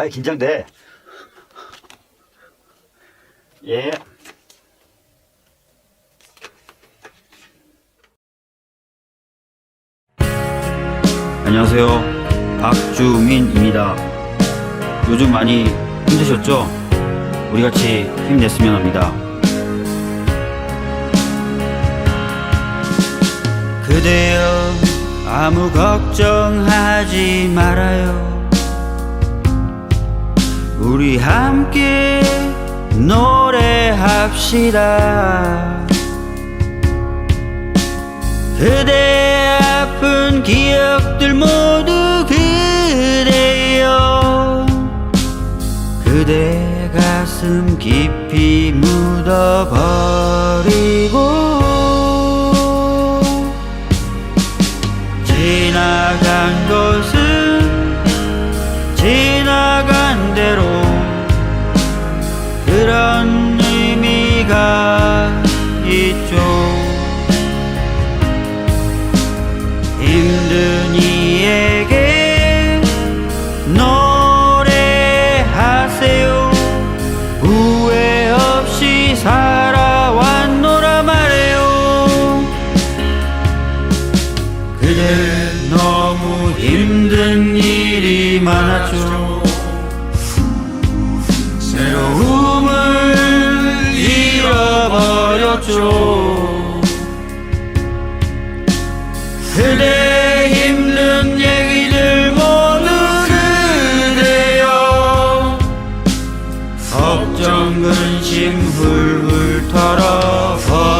아, 긴장돼. 예. 안녕하세요. 박주민입니다. 요즘 많이 힘드셨죠? 우리 같이 힘냈으면 합니다. 그대여 아무 걱정하지 말아요. 우리 함께 노래합시다. 그대 아픈 기억들 모두 그대여 그대 가슴 깊이 묻어버리고 일이 많았죠 새로움을 잃어버렸죠. 그대 힘든 얘기들 그대여. 걱정 근심 훌훌 털어버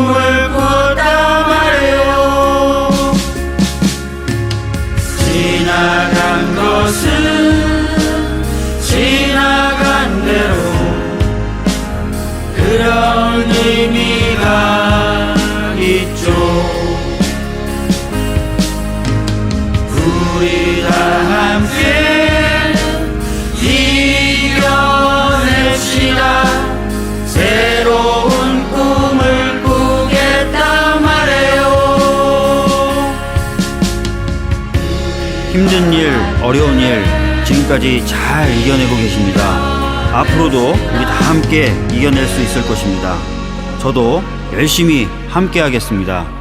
의미가 있죠 우리 다 함께 이겨냅시다 새로운 꿈을 꾸겠다 말해요 힘든 일, 어려운 일 지금까지 잘 이겨내고 계십니다. 앞으로도 우리 다 함께 이겨낼 수 있을 것입니다. 저도 열심히 함께 하겠습니다.